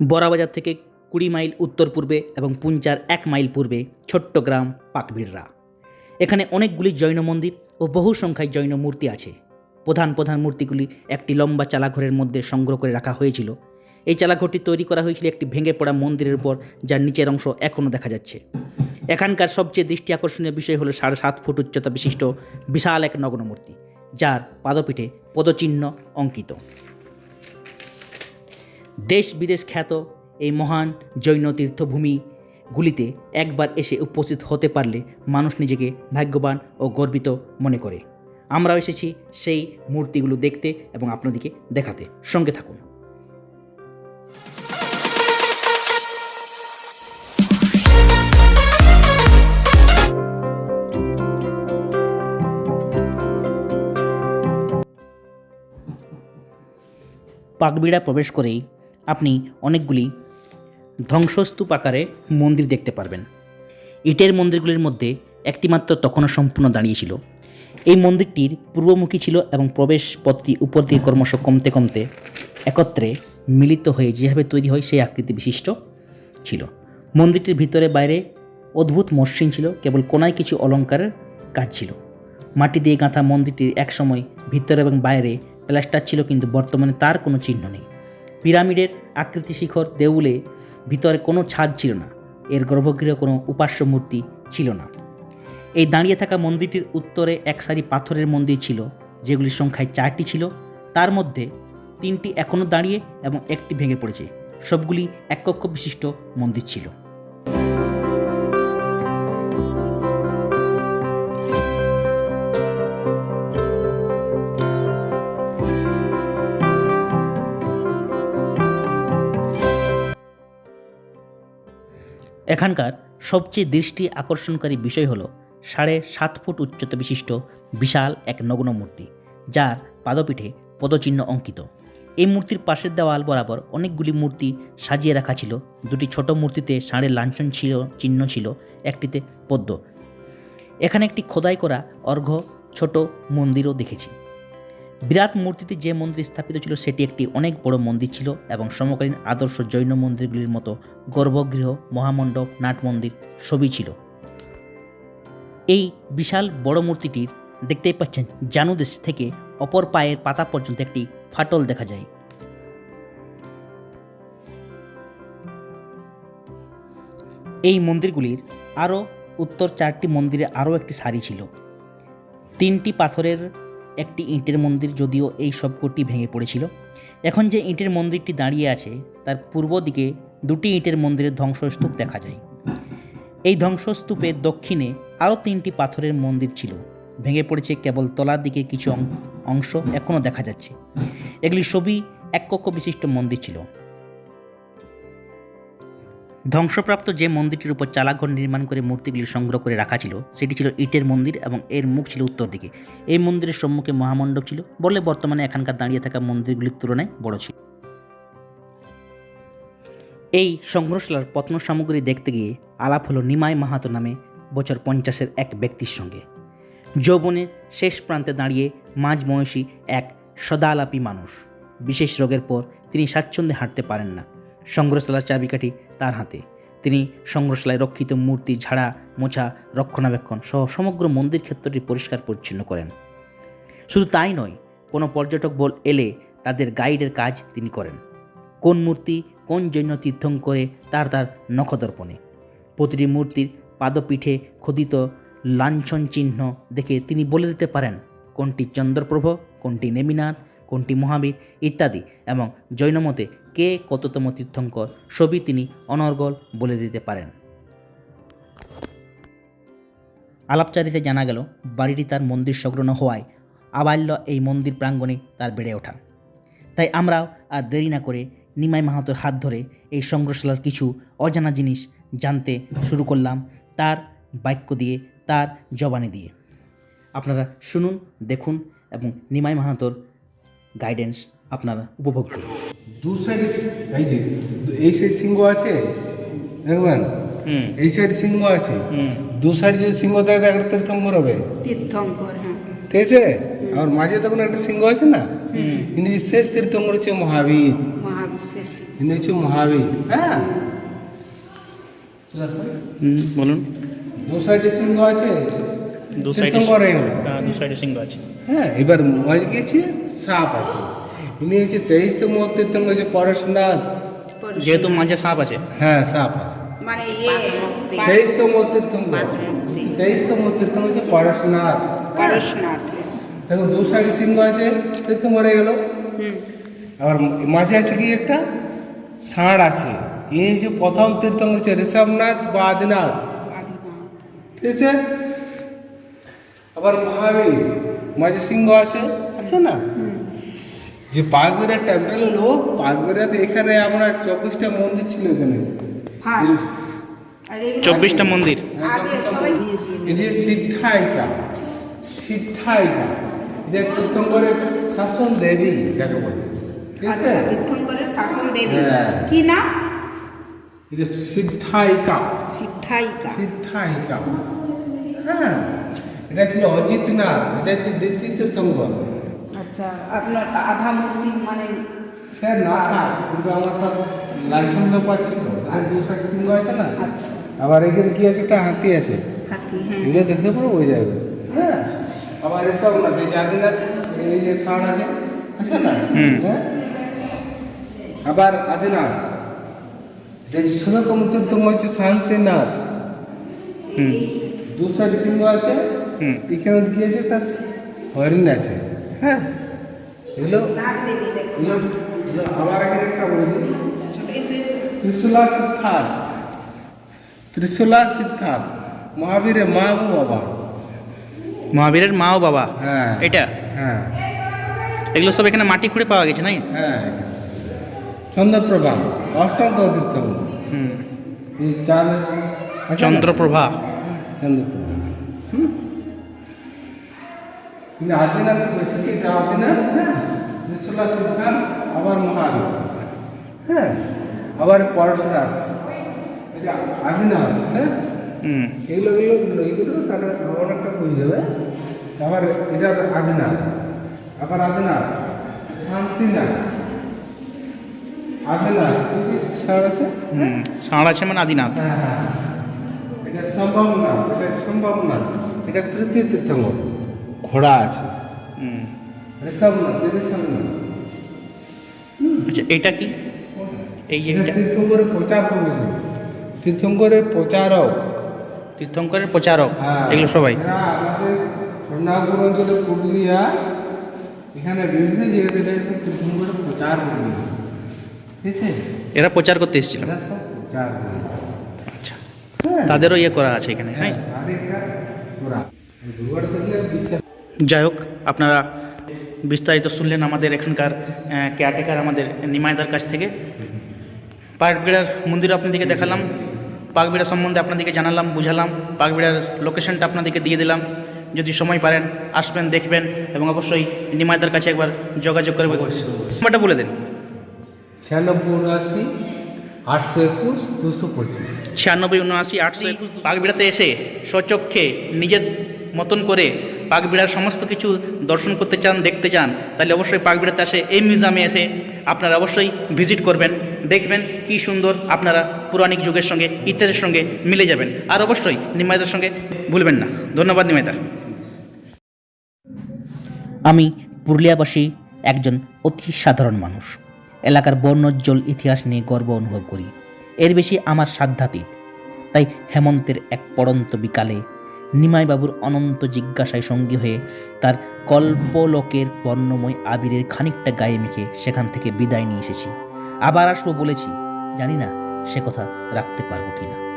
বড়াবাজার থেকে কুড়ি মাইল উত্তর পূর্বে এবং পুঞ্চার এক মাইল পূর্বে ছোট্ট গ্রাম পাকবিড়রা। এখানে অনেকগুলি জৈন মন্দির ও বহু সংখ্যায় জৈন মূর্তি আছে। প্রধান প্রধান মূর্তিগুলি একটি লম্বা চালাঘরের মধ্যে সংগ্রহ করে রাখা হয়েছিল। এই চালাঘরটি তৈরি করা হয়েছিল একটি ভেঙে পড়া মন্দিরের উপর, যার নিচের অংশ এখনও দেখা যাচ্ছে। এখানকার সবচেয়ে দৃষ্টি আকর্ষণীয় বিষয় হলো সাড়ে সাত ফুট উচ্চতা বিশিষ্ট বিশাল এক নগ্ন মূর্তি যার পাদপীঠে পদচিহ্ন অঙ্কিত। দেশ বিদেশ খ্যাত এই মহান জৈন তীর্থভূমিগুলিতে একবার এসে উপস্থিত হতে পারলে মানুষ নিজেকে ভাগ্যবান ও গর্বিত মনে করে। আমরাও এসেছি সেই মূর্তিগুলো দেখতে এবং আপনাদেরকে দেখাতে। সঙ্গে থাকুন। পাকবিড়া প্রবেশ করেই আপনি অনেকগুলি ধ্বংসস্তূপ আকারে মন্দির দেখতে পারবেন। ইটের মন্দিরগুলির মধ্যে একটিমাত্র তখনও সম্পূর্ণ দাঁড়িয়েছিল এই মন্দিরটির পূর্বমুখী ছিল এবং প্রবেশ পথটি উপর দিয়ে ক্রমশ কমতে কমতে একত্রে মিলিত হয়ে যেভাবে তৈরি হয় সেই আকৃতি বিশিষ্ট ছিল। মন্দিরটির ভিতরে বাইরে অদ্ভুত মসৃণ ছিল, কেবল কোনায় কিছু অলংকারের কাজ ছিল। মাটি দিয়ে গাঁথা মন্দিরটির একসময় ভিতরে এবং বাইরে প্লাস্টার ছিল, কিন্তু বর্তমানে তার কোনো চিহ্ন নেই। পিরামিডের আকৃতি শিখর দেউলে ভিতরে কোনো ছাদ ছিল না। এর গর্ভগৃহ কোনো উপাস্য মূর্তি ছিল না। এই দাঁড়িয়ে থাকা মন্দিরটির উত্তরে এক সারি পাথরের মন্দির ছিল, যেগুলির সংখ্যায় চারটি ছিল। তার মধ্যে তিনটি এখনও দাঁড়িয়ে এবং একটি ভেঙে পড়েছে। সবগুলি এক কক্ষ বিশিষ্ট মন্দির ছিল। এখানকার সবচেয়ে দৃষ্টি আকর্ষণকারী বিষয় হলো সাড়ে সাত ফুট উচ্চতা বিশিষ্ট বিশাল এক নগ্ন মূর্তি, যার পাদপীঠে পদচিহ্ন অঙ্কিত। এই মূর্তির পাশের দেওয়াল বরাবর অনেকগুলি মূর্তি সাজিয়ে রাখা ছিল। দুটি ছোট মূর্তিতে ষাঁড়ের লাঞ্ছন ছিল, চিহ্ন ছিল, একটিতে পদ্ম। এখানে একটি খোদাই করা অর্ঘ্য ছোট মন্দিরও দেখেছি। বিরাট মূর্তিতে যে মন্দির স্থাপিত ছিল, সেটি একটি অনেক বড় মন্দির ছিল এবং সমকালীন আদর্শ জৈন মন্দিরগুলির মতো গর্ভগৃহ, মহামণ্ডপ, নাট মন্দির সবই ছিল। এই বিশাল বড় মূর্তিটির দেখতেই পাচ্ছেন জানুদেশ থেকে অপর পায়ের পাতা পর্যন্ত একটি ফাটল দেখা যায়। এই মন্দিরগুলির আরও উত্তর চারটি মন্দিরে আরও একটি সারি ছিল। তিনটি পাথরের একটি ইঁটের মন্দির যদিও এই সবকটি ভেঙে পড়েছিল। এখন যে ইঁটের মন্দিরটি দাঁড়িয়ে আছে, তার পূর্ব দিকে দুটি ইঁটের মন্দিরের ধ্বংসস্তূপ দেখা যায়। এই ধ্বংসস্তূপের দক্ষিণে আরও তিনটি পাথরের মন্দির ছিল। ভেঙে পড়েছে কেবল তলার দিকে কিছু অংশ এখনও দেখা যাচ্ছে। এগুলি সবই এক কক্ষ বিশিষ্ট মন্দির ছিল। ধ্বংসপ্রাপ্ত যে মন্দিরটির উপর চালাঘর নির্মাণ করে মূর্তিগুলি সংগ্রহ করে রাখা ছিল, সেটি ছিল ইটের মন্দির এবং এর মুখ ছিল উত্তর দিকে। এই মন্দিরের সম্মুখে মহামণ্ডপ ছিল, বলে বর্তমানে এখানকার দাঁড়িয়ে থাকা মন্দিরগুলির তুলনায় বড় ছিল। এই সংগ্রহশালার প্রত্ন সামগ্রী দেখতে গিয়ে আলাপ হলো নিমাই মাহাতো নামে বছর পঞ্চাশের এক ব্যক্তির সঙ্গে। যৌবনের শেষ প্রান্তে দাঁড়িয়ে মাঝ বয়সী এক সদালাপী মানুষ। বিশেষ রোগের পর তিনি স্বাচ্ছন্দ্যে হাঁটতে পারেন না। সংগ্রহশালার চাবিকাঠি তার হাতে। তিনি সংগ্রহশালায় রক্ষিত মূর্তি, ঝাড়া, মোছা, রক্ষণাবেক্ষণ সহ সমগ্র মন্দির ক্ষেত্রটি পরিষ্কার পরিচ্ছন্ন করেন। শুধু তাই নয়, কোনো পর্যটক বল এলে তাদের গাইডের কাজ তিনি করেন। কোন মূর্তি কোন জৈন তীর্থঙ্করে তার তার নখদর্পণে। প্রতিটি মূর্তির পাদপীঠে খোদিত লাঞ্ছন চিহ্ন দেখে তিনি বলে দিতে পারেন, কোনটি চন্দ্রপ্রভ, কোনটি নেমিনাথ কোনটি মহাবীর ইত্যাদি এবং জৈনমতে কে কততম তীর্থঙ্কর, সবই তিনি অনর্গল বলে দিতে পারেন। আলাপচারিতে জানা গেল, বাড়িটি তার মন্দির সংলগ্ন হওয়ায় আবাল্য এই মন্দির প্রাঙ্গণে তার বেড়ে ওঠা। তাই আমরাও আর দেরি না করে নিমাই মাহাতোর হাত ধরে এই সংগ্রহশালার কিছু অজানা জিনিস জানতে শুরু করলাম তার বাক্য দিয়ে, তার জবানি দিয়ে। আপনারা শুনুন, দেখুন এবং নিমাই মাহাতোর গাইডেন্স আপনারা উপভোগ করুন। দু সাইডে এই যে এই সাইড সিংহ আছে দেখবেন? এই সাইড সিংহ আছে। দু সাইড যে সিংহ থাকে একটা তীর্থঙ্কর হবে। তীর্থঙ্কর হ্যাঁ। ঠিক আছে? আর মাঝে তখন একটা সিংহ আছে না? ইনি শেষ তীর্থঙ্কর হচ্ছে মহাবীর। মহাবীর ইনি হচ্ছে মহাবীর হ্যাঁ? হুম, বলুন। দু সাইডে সিংহ আছে দু সাইডে হয়ে হ্যাঁ, দু সাইডে সিংহ আছে। হ্যাঁ এবার মাঝে গিয়েছে সাপ আছে। ইনি হচ্ছে তেইশতম তীর্থঙ্কর হচ্ছে পরেশনাথ। পরশু। যেহেতু মাঝে সাপ আছে। হ্যাঁ সাপ আছে। মানে ইয়ে তেইশতম তীর্থঙ্কর তেইশতম তীর্থঙ্কর হচ্ছে পরেশনাথ। পরশনাথ। দেখো দু সাইডে সিংহ আছে তীর্থঙ্কর হয়ে গেল। আবার মাঝে আছে কি একটা? ষাঁড় আছে। এই যে প্রথম তীর্থঙ্কর হচ্ছে ঋষভনাথ বা আদিনাথ। ঠিক আছে? আবার মহাবীর মাঝে সিংহ আছে? আছে না? যে পাকবিরা টেম্পল হলো পাকবিরাতে এখানে আমরা চব্বিশটা মন্দির ছিল এখানে। হ্যাঁ। আর চব্বিশটা মন্দির। যে সিদ্ধায়িকা সিদ্ধায়িকা এটা তীর্থঙ্করের শাসন দেবী যাকে বলে। ঠিক আছে? আচ্ছা তীর্থঙ্করের শাসন দেবী। হ্যাঁ। কি নাম? এটা সিদ্ধায়িকা সিদ্ধায়িকা সিদ্ধায়িকা হ্যাঁ। এটা ছিল অজিতনাথ এটা হচ্ছে দ্বিতীয় তীর্থঙ্কর। আচ্ছা আপনার আধা মূর্তি মানে স্যার না থাক, কিন্তু আমার তো লাইসেন্স পাচ্ছি তো। এখানে দু সাইড সিংহ আছে না? আচ্ছা। আবার এখানে কি আছে? একটা হাতি আছে। হাতি হ্যাঁ। এগুলো দেখতে পুরো বোঝা যাবে হ্যাঁ আবার এসব না এই যে আদিনাথ এই যে ষাঁড় আছে আছে না? হুম। হ্যাঁ? আবার আদিনাথ। এটা ষোলতম তীর্থম হচ্ছে শান্তিনাথ। হুম। দু সাইড সিংহ আছে এখানে আছে একটা হরিণ আছে। হ্যাঁ। এগুলো এগুলো এখানে একটা বলে ত্রিশুলা সিদ্ধার্থ ত্রিশুলা সিদ্ধার্থ মহাবীরের মা ও বাবা। মহাবীরের মা ও বাবা? হ্যাঁ। এটা? হ্যাঁ। এগুলো সব এখানে মাটি খুঁড়ে পাওয়া গেছে নাই? হ্যাঁ চন্দ্রপ্রভা অষ্টম তীর্থ হুম। এই চাঁদ আছে। আছে চন্দ্রপ্রভা চন্দ্রপ্রভা। হুম? কিন্তু আদিনাথ এসেছে এটা আদিনাথ হ্যাঁ ত্রিশুলা সিদ্ধার্থ আবার মহাবীর হ্যাঁ আবার পরশুরাম এটা আদিনাথ হ্যাঁ এগুলো এগুলো এইগুলো তাহলে অনেকটা বুঝে যাবে আবার এটা আদিনাথ আবার আদিনাথ শান্তিনাথ আদিনাথ এই যে আছে ষাঁড় আছে মানে আদিনাথ হ্যাঁ হ্যাঁ এটা সম্ভাবনা এটা সম্ভাবনা এটা তৃতীয় তীর্থঙ্কর ঘোড়া আছে। ঋষভনাথ আচ্ছা এটা কি? এই যে তীর্থঙ্করের প্রচার তীর্থঙ্করের প্রচারক। তীর্থঙ্করের প্রচারক হ্যাঁ। এগুলো সবাই। এরা আমাদের অঞ্চলে পুরুলিয়া এখানে বিভিন্ন জায়গাতে এটা তীর্থঙ্করের প্রচার ঠিক আছে? এরা প্রচার করতে এসেছিল। প্রচার আচ্ছা। হ্যাঁ। তাদেরও ইয়ে করা আছে এখানে হ্যাঁ বিশ্বাস যাই হোক আপনারা বিস্তারিত শুনলেন আমাদের এখানকার কেয়ারটেকার আমাদের নিমাইদার কাছ থেকে। পাকবিড়ার মন্দির আপনাদেরকে দেখালাম পাকবিড়া সম্বন্ধে আপনাদেরকে জানালাম বুঝালাম পাকবিড়ার লোকেশনটা আপনাদেরকে দিয়ে দিলাম। যদি সময় পারেন আসবেন দেখবেন এবং অবশ্যই নিমাইদার কাছে একবার যোগাযোগ করবে নাম্বারটা বলে দেন। ছিয়ানব্বই উনআশি আটশো একুশ দুশো পঁচিশ। ছিয়ানব্বই উনআশি আটশো একুশ পাকবিড়াতে এসে স্বচক্ষে নিজের মতন করে পাকবিড়ার সমস্ত কিছু দর্শন করতে চান, দেখতে চান, তাহলে অবশ্যই পাকবিড়াতে আসে, এই মিউজিয়ামে এসে আপনারা অবশ্যই ভিজিট করবেন, দেখবেন কি সুন্দর আপনারা পৌরাণিক যুগের সঙ্গে, ইতিহাসের সঙ্গে মিলে যাবেন। আর অবশ্যই নিমাইদার সঙ্গে ভুলবেন না। ধন্যবাদ নিমাইদা। আমি পুরুলিয়াবাসী একজন অতি সাধারণ মানুষ। এলাকার বর্ণোজ্জ্বল ইতিহাস নিয়ে গর্ব অনুভব করি। এর বেশি আমার সাধ্যাতীত। তাই হেমন্তের এক পড়ন্ত বিকালে নিমাইবাবুর অনন্ত জিজ্ঞাসায় সঙ্গী হয়ে তার কল্পলোকের বর্ণময় আবিরের খানিকটা গায়ে মেখে সেখান থেকে বিদায় নিয়ে এসেছি। আবার আসব বলেছি। জানি না সে কথা রাখতে পারব কিনা।